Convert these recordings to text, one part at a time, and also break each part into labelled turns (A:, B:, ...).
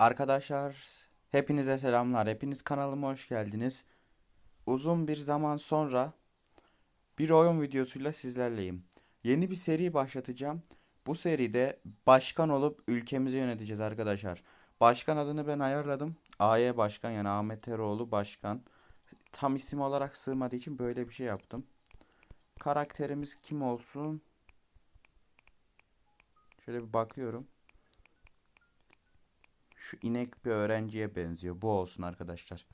A: Arkadaşlar hepinize selamlar. Hepiniz kanalıma hoş geldiniz. Uzun bir zaman sonra bir oyun videosuyla sizlerleyim. Yeni bir seri başlatacağım. Bu seride başkan olup ülkemizi yöneteceğiz arkadaşlar. Başkan adını ben ayarladım. AY Başkan yani Ahmet Eroğlu Başkan. Tam isim olarak sığmadığı için böyle bir şey yaptım. Karakterimiz kim olsun? Şöyle bir bakıyorum. Şu inek bir öğrenciye benziyor. Bu olsun arkadaşlar.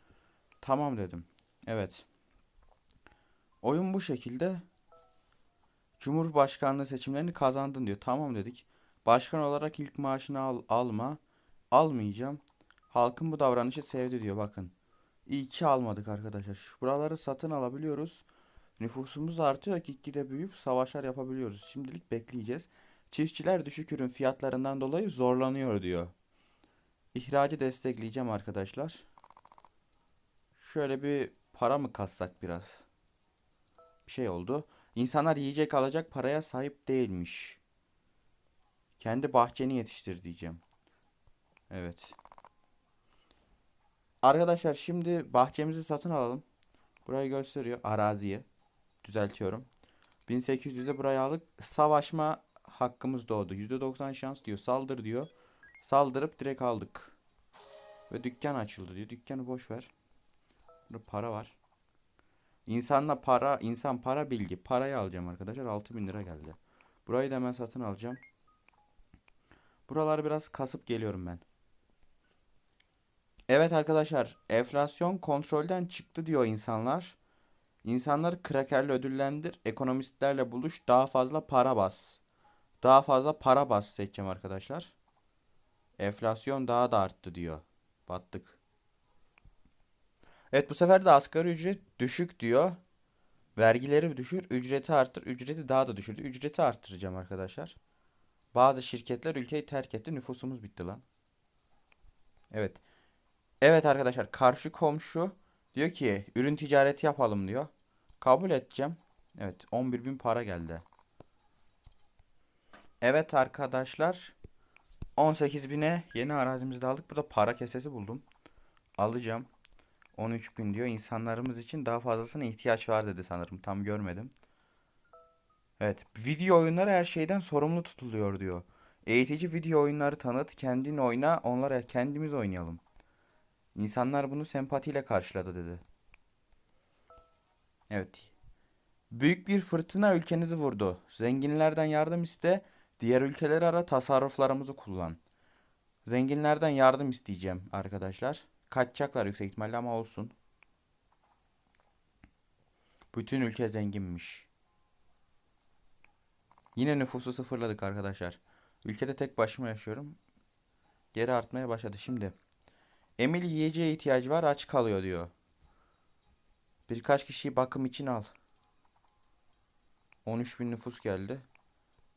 A: Tamam dedim. Evet. Oyun bu şekilde. Cumhurbaşkanlığı seçimlerini kazandın diyor. Tamam dedik. Başkan olarak ilk maaşını al, alma. Almayacağım. Halkın bu davranışı sevdi diyor bakın. İyi ki almadık arkadaşlar. Şu buraları satın alabiliyoruz. Nüfusumuz artıyor. Gitgide büyüyüp savaşlar yapabiliyoruz. Şimdilik bekleyeceğiz. Çiftçiler düşük ürün fiyatlarından dolayı zorlanıyor diyor. İhracı destekleyeceğim arkadaşlar. Şöyle bir para mı kassak biraz? Bir şey oldu. İnsanlar yiyecek alacak paraya sahip değilmiş. Kendi bahçeni yetiştir diyeceğim. Evet. Arkadaşlar şimdi bahçemizi satın alalım. Burayı gösteriyor. Araziye. Düzeltiyorum. 1800'e burayı aldık. Savaşma hakkımız doğdu. %90 şans diyor. Saldır diyor. Saldırıp direkt aldık. Ve dükkan açıldı diyor. Dükkanı boş ver. Burada para var. İnsanla para, insan para bilgi. Parayı alacağım arkadaşlar. 6000 lira geldi. Burayı da hemen satın alacağım. Buraları biraz kasıp geliyorum ben. Evet arkadaşlar, enflasyon kontrolden çıktı diyor insanlar. İnsanları krakerle ödüllendir, ekonomistlerle buluş, daha fazla para bas. Daha fazla para bas seçeceğim arkadaşlar. Enflasyon daha da arttı diyor. Battık. Evet bu sefer de asgari ücret düşük diyor. Vergileri düşür, ücreti arttır, ücreti daha da düşürdü. Ücreti arttıracağım arkadaşlar. Bazı şirketler ülkeyi terk etti, nüfusumuz bitti lan. Evet. Evet arkadaşlar, karşı komşu diyor ki ürün ticareti yapalım diyor. Kabul edeceğim. Evet, 11 bin para geldi. Evet arkadaşlar, 18 bine yeni arazimizde aldık. Burada para kesesi buldum. Alacağım. 13 bin diyor. İnsanlarımız için daha fazlasına ihtiyaç var dedi sanırım. Tam görmedim. Evet. Video oyunları her şeyden sorumlu tutuluyor diyor. Eğitici video oyunları tanıt. Kendin oyna. Onlara kendimiz oynayalım. İnsanlar bunu sempatiyle karşıladı dedi. Evet. Büyük bir fırtına ülkenizi vurdu. Zenginlerden yardım iste. Diğer ülkeleri ara tasarruflarımızı kullan. Zenginlerden yardım isteyeceğim arkadaşlar. Kaçacaklar yüksek ihtimalle ama olsun. Bütün ülke zenginmiş. Yine nüfusu sıfırladık arkadaşlar. Ülkede tek başıma yaşıyorum. Geri artmaya başladı şimdi. Emil yiyeceğe ihtiyacı var aç kalıyor diyor. Birkaç kişiyi bakım için al. 13 bin nüfus geldi.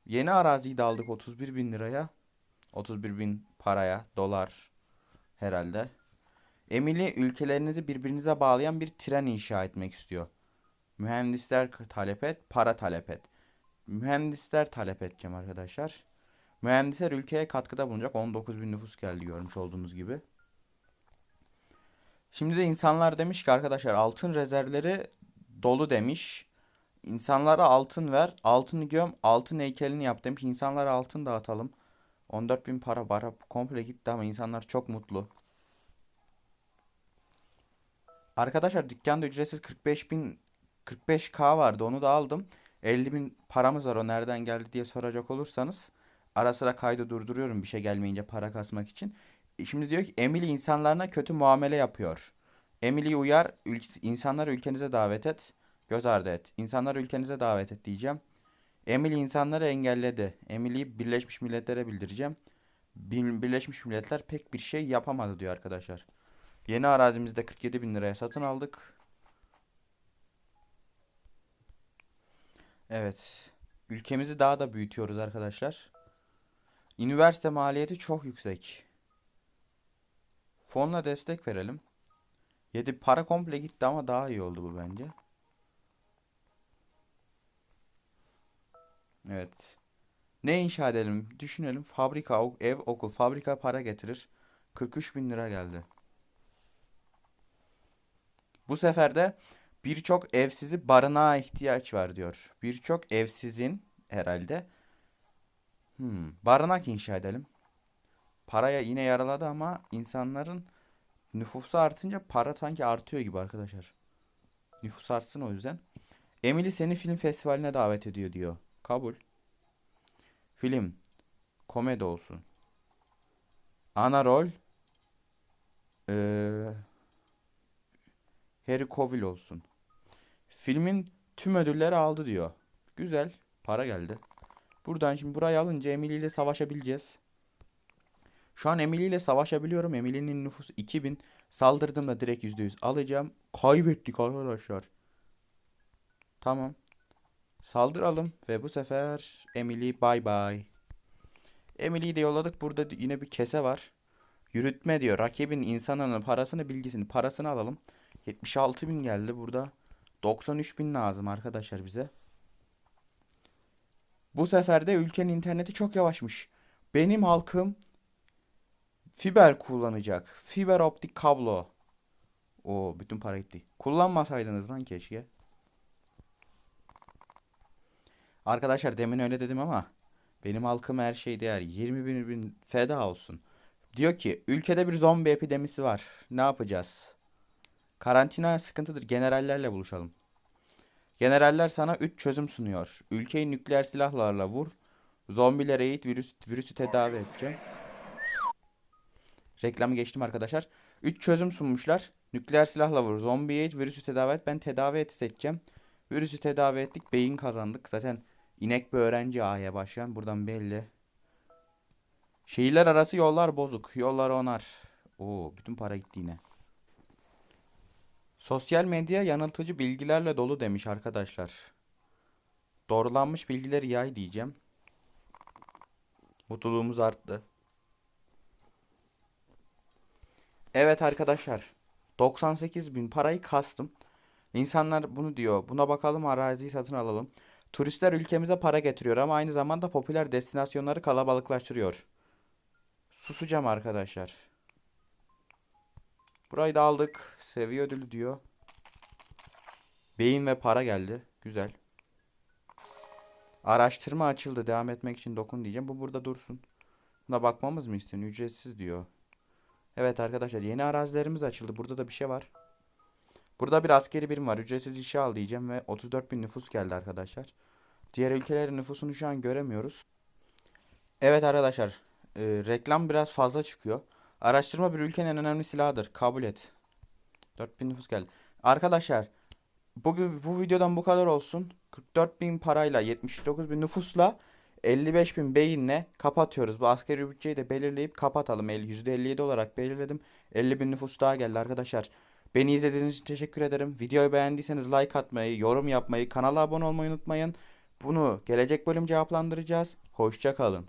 A: Yeni araziyi de aldık 31 bin liraya. 31 bin paraya dolar herhalde. Emily ülkelerinizi birbirinize bağlayan bir tren inşa etmek istiyor. Mühendisler talep et, para talep et. Mühendisler talep edeceğim arkadaşlar. Mühendisler ülkeye katkıda bulunacak. 19 bin nüfus geldi görmüş olduğunuz gibi. Şimdi de insanlar demiş ki arkadaşlar altın rezervleri dolu demiş. İnsanlara altın ver, altını göm, altın heykelini yap demiş. İnsanlara altın dağıtalım. 14 bin para para komple gitti ama insanlar çok mutlu. Arkadaşlar dükkanda ücretsiz 45 bin 45k vardı onu da aldım. 50 bin paramız var o nereden geldi diye soracak olursanız ara sıra kaydı durduruyorum bir şey gelmeyince para kasmak için. E, Şimdi diyor ki Emily insanlarına kötü muamele yapıyor. Emily'yi uyar ül- insanları ülkenize davet et. Göz ardı et. İnsanları ülkenize davet et diyeceğim. Emily insanları engelledi. Emily'yi Birleşmiş Milletler'e bildireceğim. Bir- Birleşmiş Milletler pek bir şey yapamadı diyor arkadaşlar. Yeni arazimizde 47 bin liraya satın aldık. Evet. Ülkemizi daha da büyütüyoruz arkadaşlar. Üniversite maliyeti çok yüksek. Fonla destek verelim. 7 para komple gitti ama daha iyi oldu bu bence. Evet. Ne inşa edelim? Düşünelim. Fabrika, ev, okul. Fabrika para getirir. 43 bin lira geldi. Bu sefer de birçok evsizi barınağa ihtiyaç var diyor. Birçok evsizin herhalde hmm, barınak inşa edelim. Paraya yine yaraladı ama insanların nüfusu artınca para sanki artıyor gibi arkadaşlar. Nüfus artsın o yüzden. Emily seni film festivaline davet ediyor diyor. Kabul. Film. Komedi olsun. Ana rol. Ee, Harry Cavill olsun. Filmin tüm ödülleri aldı diyor. Güzel. Para geldi. Buradan şimdi burayı alınca Emily ile savaşabileceğiz. Şu an Emily ile savaşabiliyorum. Emily'nin nüfusu 2000. Saldırdığımda direkt %100 alacağım. Kaybettik arkadaşlar. Tamam. Saldıralım ve bu sefer Emily bay bay. Emily'yi de yolladık. Burada yine bir kese var. Yürütme diyor. Rakibin insanının parasını bilgisini parasını alalım. 76 bin geldi burada. 93 bin lazım arkadaşlar bize. Bu sefer de ülkenin interneti çok yavaşmış. Benim halkım fiber kullanacak. Fiber optik kablo. O bütün para gitti. Kullanmasaydınız lan keşke. Arkadaşlar demin öyle dedim ama benim halkım her şey değer. 20 bin, bin feda olsun. Diyor ki ülkede bir zombi epidemisi var. Ne yapacağız? Karantina sıkıntıdır. Generallerle buluşalım. Generaller sana 3 çözüm sunuyor. Ülkeyi nükleer silahlarla vur. Zombilere eğit virüs, virüsü tedavi edeceğim. Reklamı geçtim arkadaşlar. 3 çözüm sunmuşlar. Nükleer silahla vur. Zombi eğit virüsü tedavi et. Ben tedavi et seçeceğim. Virüsü tedavi ettik. Beyin kazandık. Zaten inek bir öğrenci A'ya başlayan. Buradan belli. Şehirler arası yollar bozuk. Yollar onar. Oo, bütün para gitti yine. Sosyal medya yanıltıcı bilgilerle dolu demiş arkadaşlar. Doğrulanmış bilgileri yay diyeceğim. Mutluluğumuz arttı. Evet arkadaşlar. 98 bin parayı kastım. İnsanlar bunu diyor. Buna bakalım araziyi satın alalım. Turistler ülkemize para getiriyor ama aynı zamanda popüler destinasyonları kalabalıklaştırıyor. Susacağım arkadaşlar. Burayı da aldık. Seviye ödülü diyor. Beyin ve para geldi. Güzel. Araştırma açıldı. Devam etmek için dokun diyeceğim. Bu burada dursun. Buna bakmamız mı istiyor? Ücretsiz diyor. Evet arkadaşlar yeni arazilerimiz açıldı. Burada da bir şey var. Burada bir askeri birim var. Ücretsiz işe al diyeceğim ve 34 bin nüfus geldi arkadaşlar. Diğer ülkelerin nüfusunu şu an göremiyoruz. Evet arkadaşlar. e, reklam biraz fazla çıkıyor. Araştırma bir ülkenin en önemli silahıdır. Kabul et. 4000 nüfus geldi. Arkadaşlar bugün bu videodan bu kadar olsun. 44 bin parayla 79 bin nüfusla 55 bin beyinle kapatıyoruz. Bu askeri bütçeyi de belirleyip kapatalım. El- %57 olarak belirledim. 50 bin nüfus daha geldi arkadaşlar. Beni izlediğiniz için teşekkür ederim. Videoyu beğendiyseniz like atmayı, yorum yapmayı, kanala abone olmayı unutmayın. Bunu gelecek bölüm cevaplandıracağız. Hoşça kalın.